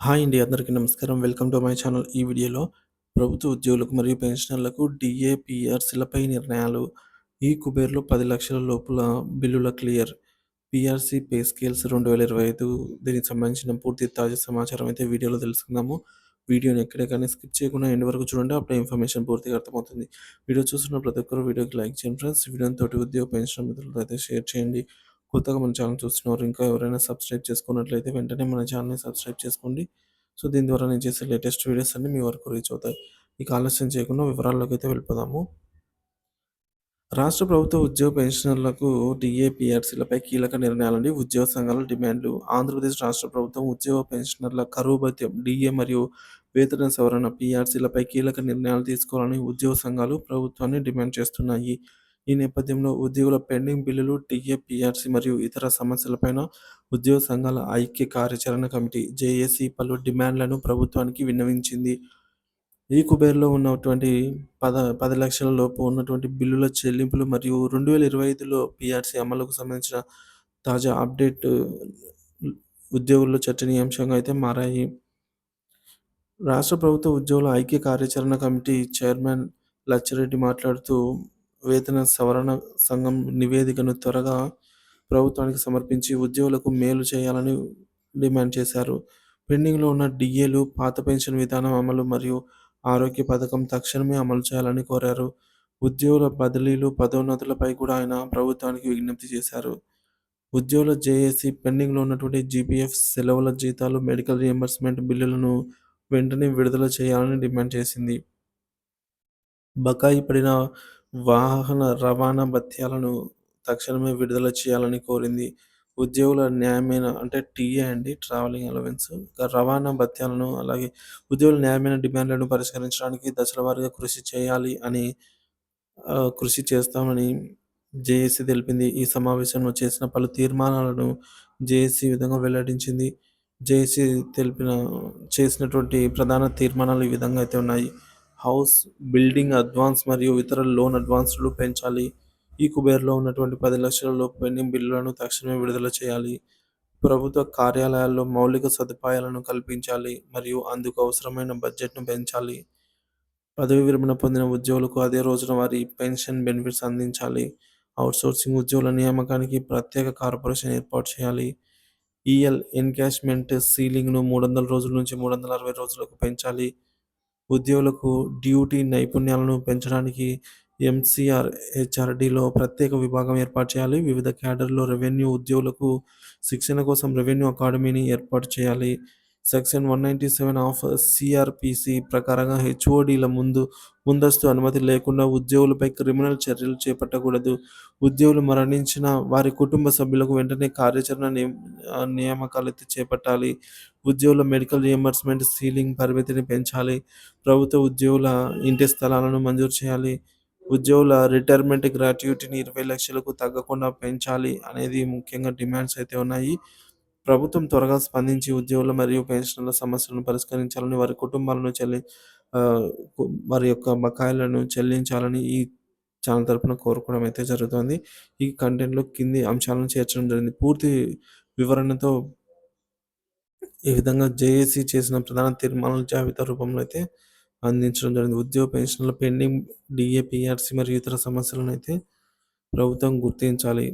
Hi అండి. అందరికీ నమస్కారం. Welcome to my channel. ఈ వీడియోలో ప్రభుత్వ ఉద్యోగులకు మరియు పెన్షనర్లకు డీఏ, పీఆర్సీలపై నిర్ణయాలు. ఈ కుబేర్లో 10,00,000 లోపుల బిల్లుల క్లియర్. పీఆర్సీ పే స్కేల్స్ 2025 దీనికి సంబంధించిన పూర్తి తాజా సమాచారం అయితే వీడియోలో తెలుసుకుందాము. వీడియోని ఎక్కడే కానీ స్కిప్ చేయకుండా ఎండ్ వరకు చూడండి. అప్పుడే ఇన్ఫర్మేషన్ పూర్తిగా అర్థమవుతుంది. వీడియో చూస్తున్న ప్రతి ఒక్కరు వీడియోకి లైక్ చేయండి ఫ్రెండ్స్. వీడియోని తోటి ఉద్యోగ పెన్షన్ మిత్రులతో అయితే షేర్ చేయండి. కొత్తగా మన ఛానల్ చూస్తున్నారు ఇంకా ఎవరైనా సబ్స్క్రైబ్ చేసుకున్నట్లయితే వెంటనే మన ఛానల్‌ని సబ్స్క్రైబ్ చేసుకోండి. సో, దీని ద్వారా నేను చేసే లేటెస్ట్ వీడియోస్ అన్నీ మీ వరకు రీచ్ అవుతాయి. ఇక ఆలస్యం చేయకుండా వివరాల్లోకి అయితే వెళ్ళిపోదాము. రాష్ట్ర ప్రభుత్వ ఉద్యోగ పెన్షనర్లకు డిఏపిఆర్సీలపై కీలక నిర్ణయాలండి. ఉద్యోగ సంఘాల డిమాండ్లు. ఆంధ్రప్రదేశ్ రాష్ట్ర ప్రభుత్వం ఉద్యోగ పెన్షనర్ల కరువు భత్యం, డిఏ మరియు వేతన సవరణ, పీఆర్సీలపై కీలక నిర్ణయాలు తీసుకోవాలని ఉద్యోగ సంఘాలు ప్రభుత్వాన్ని డిమాండ్ చేస్తున్నాయి. ఈ నేపథ్యంలో ఉద్యోగుల పెండింగ్ బిల్లులు, టీఏ పీఆర్సీ మరియు ఇతర సమస్యలపైన ఉద్యోగ సంఘాల ఐక్య కార్యాచరణ కమిటీ జేఏసీ పలు డిమాండ్లను ప్రభుత్వానికి విన్నవించింది. ఈ కుబేర్లో ఉన్నటువంటి పద పది లక్షల లోపు ఉన్నటువంటి బిల్లుల చెల్లింపులు మరియు 2025లో పీఆర్సీ అమలుకు సంబంధించిన తాజా అప్డేట్ ఉద్యోగుల్లో చర్చనీయాంశంగా అయితే మారాయి. రాష్ట్ర ప్రభుత్వ ఉద్యోగుల ఐక్య కార్యాచరణ కమిటీ చైర్మన్ లచ్చిరెడ్డి మాట్లాడుతూ వేతన సవరణ సంఘం నివేదికను త్వరగా ప్రభుత్వానికి సమర్పించి ఉద్యోగులకు మేలు చేయాలని డిమాండ్ చేశారు. పెండింగ్‌లో ఉన్న డిఏలు పాత పెన్షన్ విధానం అమలు మరియు ఆరోగ్య పథకం తక్షణమే అమలు చేయాలని కోరారు. ఉద్యోగుల బదిలీలు, పదోన్నతులపై కూడా ఆయన ప్రభుత్వానికి విజ్ఞప్తి చేశారు. ఉద్యోగుల జేఏసీ పెండింగ్‌లో ఉన్నటువంటి జీపీఎఫ్, సెలవుల జీతాలు, మెడికల్ రియంబర్స్మెంట్ బిల్లులను వెంటనే విడుదల చేయాలని డిమాండ్ చేసింది. బకాయి పడిన వాహన రవాణా భత్యాలను తక్షణమే విడుదల చేయాలని కోరింది. ఉద్యోగుల న్యాయమైన అంటే టీఏ అండి ట్రావెలింగ్ అలవెన్స్, రవాణా భత్యాలను అలాగే ఉద్యోగుల న్యాయమైన డిమాండ్లను పరిష్కరించడానికి దశలవారీగా కృషి చేయాలి అని ఆహ్, కృషి చేస్తామని జేఏసీ తెలిపింది. ఈ సమావేశంలో చేసిన పలు తీర్మానాలను జేఏసీ ఈ విధంగా వెల్లడించింది. జేఏసీ తెలిపిన చేసినటువంటి ప్రధాన తీర్మానాలు ఈ విధంగా అయితే ఉన్నాయి. హౌస్ బిల్డింగ్ అడ్వాన్స్ మరియు ఇతర లోన్ అడ్వాన్స్‌లు పెంచాలి. ఈ కుబేర్లో ఉన్నటువంటి పది లక్షల లోపు పెండింగ్ బిల్లులను తక్షణమే విడుదల చేయాలి. ప్రభుత్వ కార్యాలయాల్లో మౌలిక సదుపాయాలను కల్పించాలి మరియు అందుకు అవసరమైన బడ్జెట్‌ను పెంచాలి. పదవీ విరమణ పొందిన ఉద్యోగులకు అదే రోజున వారి పెన్షన్ బెనిఫిట్స్ అందించాలి. ఔట్‌సోర్సింగ్ ఉద్యోగుల నియామకానికి ప్రత్యేక కార్పొరేషన్ ఏర్పాటు చేయాలి. ఈఎల్ ఎన్కాష్‌మెంట్ సీలింగ్‌ను 300 రోజుల నుంచి 360 రోజులకు పెంచాలి. ఉద్యోగులకు డ్యూటీ నైపుణ్యాలను పెంచడానికి ఎంసీఆర్ హెచ్ఆర్‌డీలో ప్రత్యేక విభాగం ఏర్పాటు చేయాలి. వివిధ క్యాడర్‌లో రెవెన్యూ ఉద్యోగులకు శిక్షణ కోసం రెవెన్యూ అకాడమీని ఏర్పాటు చేయాలి. సెక్షన్ 197 ఆఫ్ సిఆర్పిసి ప్రకారంగా హెచ్ఓడీల ముందు ముందస్తు అనుమతి లేకుండా ఉద్యోగులపై క్రిమినల్ చర్యలు చేపట్టకూడదు. ఉద్యోగులు మరణించిన వారి కుటుంబ సభ్యులకు వెంటనే కార్యాచరణ నియామకాలు ఆహ్, చేపట్టాలి. ఉద్యోగుల మెడికల్ రియంబర్స్మెంట్ సీలింగ్ పరిమితిని పెంచాలి. ప్రభుత్వ ఉద్యోగుల ఇంటి స్థలాలను మంజూరు చేయాలి. ఉద్యోగుల రిటైర్మెంట్ గ్రాట్యుటీని 20,00,000కు తగ్గకుండా పెంచాలి అనేది ముఖ్యంగా డిమాండ్స్ అయితే ఉన్నాయి. ప్రభుత్వం త్వరగా స్పందించి ఉద్యోగుల మరియు పెన్షన్ల సమస్యలను పరిష్కరించాలని, వారి కుటుంబాలను చెల్లి వారి యొక్క బకాయిలను చెల్లించాలని ఈ ఛానల్ తరపున కోరుకోవడం అయితే జరుగుతోంది. ఈ కంటెంట్‌లో కింది అంశాలను చేర్చడం జరిగింది. పూర్తి వివరణతో ఈ విధంగా జేఏసీ చేసిన ప్రధాన తీర్మానాల జాబితా రూపంలో అయితే అందించడం జరిగింది. ఉద్యోగ పెన్షన్ల పెండింగ్ డీఏ, మరియు ఇతర సమస్యలను అయితే ప్రభుత్వం గుర్తించాలి.